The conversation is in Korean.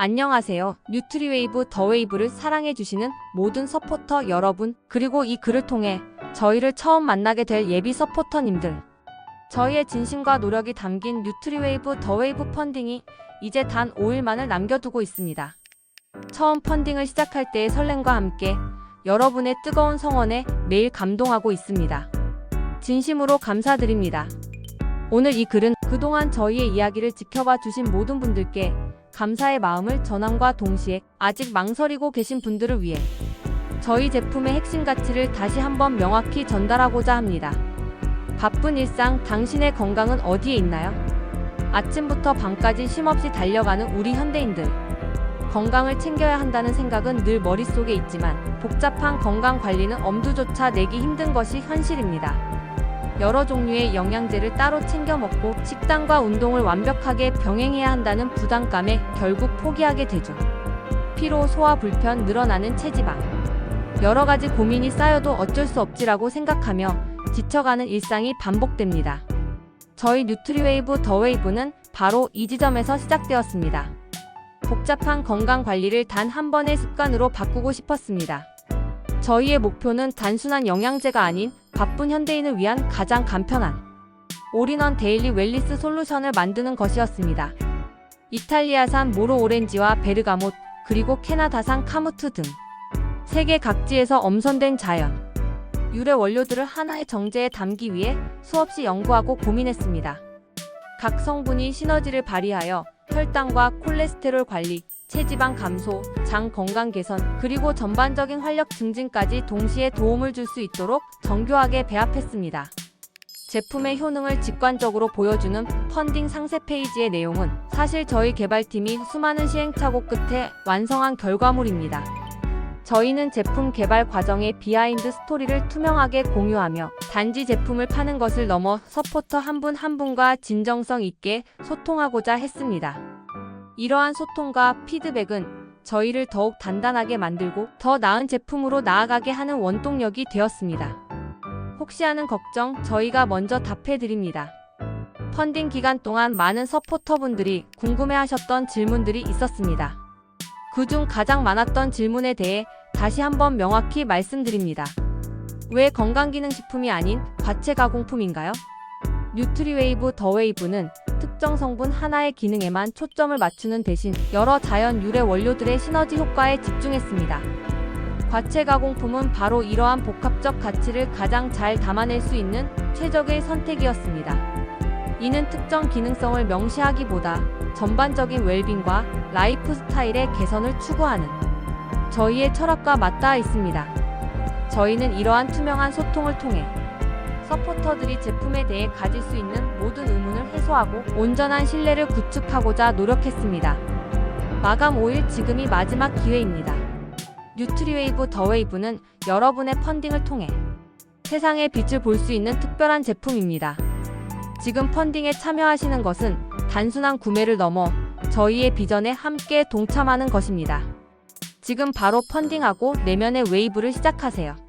안녕하세요. 뉴트리웨이브 더웨이브를 사랑해주시는 모든 서포터 여러분, 그리고 이 글을 통해 저희를 처음 만나게 될 예비 서포터님들. 저희의 진심과 노력이 담긴 뉴트리웨이브 더웨이브 펀딩이 이제 단 5일만을 남겨두고 있습니다. 처음 펀딩을 시작할 때의 설렘과 함께 여러분의 뜨거운 성원에 매일 감동하고 있습니다. 진심으로 감사드립니다. 오늘 이 글은 그동안 저희의 이야기를 지켜봐 주신 모든 분들께 감사의 마음을 전함과 동시에 아직 망설이고 계신 분들을 위해 저희 제품의 핵심 가치를 다시 한번 명확히 전달하고자 합니다. 바쁜 일상 당신의 건강은 어디에 있나요? 아침부터 밤까지 쉼없이 달려가는 우리 현대인들. 건강을 챙겨야 한다는 생각은 늘 머릿속에 있지만 복잡한 건강 관리는 엄두조차 내기 힘든 것이 현실입니다. 여러 종류의 영양제를 따로 챙겨 먹고 식단과 운동을 완벽하게 병행해야 한다는 부담감에 결국 포기하게 되죠. 피로, 소화 불편, 늘어나는 체지방. 여러 가지 고민이 쌓여도 어쩔 수 없지라고 생각하며 지쳐가는 일상이 반복됩니다. 저희 뉴트리웨이브 더웨이브는 바로 이 지점에서 시작되었습니다. 복잡한 건강 관리를 단 한 번의 습관으로 바꾸고 싶었습니다. 저희의 목표는 단순한 영양제가 아닌 바쁜 현대인을 위한 가장 간편한 올인원 데일리 웰리스 솔루션을 만드는 것이었습니다. 이탈리아산 모로 오렌지와 베르가못, 그리고 캐나다산 카무트 등 세계 각지에서 엄선된 자연, 유래 원료들을 하나의 정제에 담기 위해 수없이 연구하고 고민했습니다. 각 성분이 시너지를 발휘하여 혈당과 콜레스테롤 관리, 체지방 감소, 장 건강 개선, 그리고 전반적인 활력 증진까지 동시에 도움을 줄 수 있도록 정교하게 배합했습니다. 제품의 효능을 직관적으로 보여주는 펀딩 상세 페이지의 내용은 사실 저희 개발팀이 수많은 시행착오 끝에 완성한 결과물입니다. 저희는 제품 개발 과정의 비하인드 스토리를 투명하게 공유하며 단지 제품을 파는 것을 넘어 서포터 한 분한 분과 진정성 있게 소통하고자 했습니다. 이러한 소통과 피드백은 저희를 더욱 단단하게 만들고 더 나은 제품으로 나아가게 하는 원동력이 되었습니다. 혹시 하는 걱정 저희가 먼저 답해드립니다. 펀딩 기간 동안 많은 서포터분들이 궁금해하셨던 질문들이 있었습니다. 그중 가장 많았던 질문에 대해 다시 한번 명확히 말씀드립니다. 왜 건강기능식품이 아닌 과체 가공품인가요? 뉴트리웨이브 더웨이브는 특정 성분 하나의 기능에만 초점을 맞추는 대신 여러 자연 유래 원료들의 시너지 효과에 집중했습니다. 과체 가공품은 바로 이러한 복합적 가치를 가장 잘 담아낼 수 있는 최적의 선택이었습니다. 이는 특정 기능성을 명시하기보다 전반적인 웰빙과 라이프 스타일의 개선을 추구하는 저희의 철학과 맞닿아 있습니다. 저희는 이러한 투명한 소통을 통해 서포터들이 제품에 대해 가질 수 있는 모든 의문을 해소하고 온전한 신뢰를 구축하고자 노력했습니다. 마감 5일 지금이 마지막 기회입니다. 뉴트리웨이브 더웨이브는 여러분의 펀딩을 통해 세상의 빛을 볼 수 있는 특별한 제품입니다. 지금 펀딩에 참여하시는 것은 단순한 구매를 넘어 저희의 비전에 함께 동참하는 것입니다. 지금 바로 펀딩하고 내면의 웨이브를 시작하세요.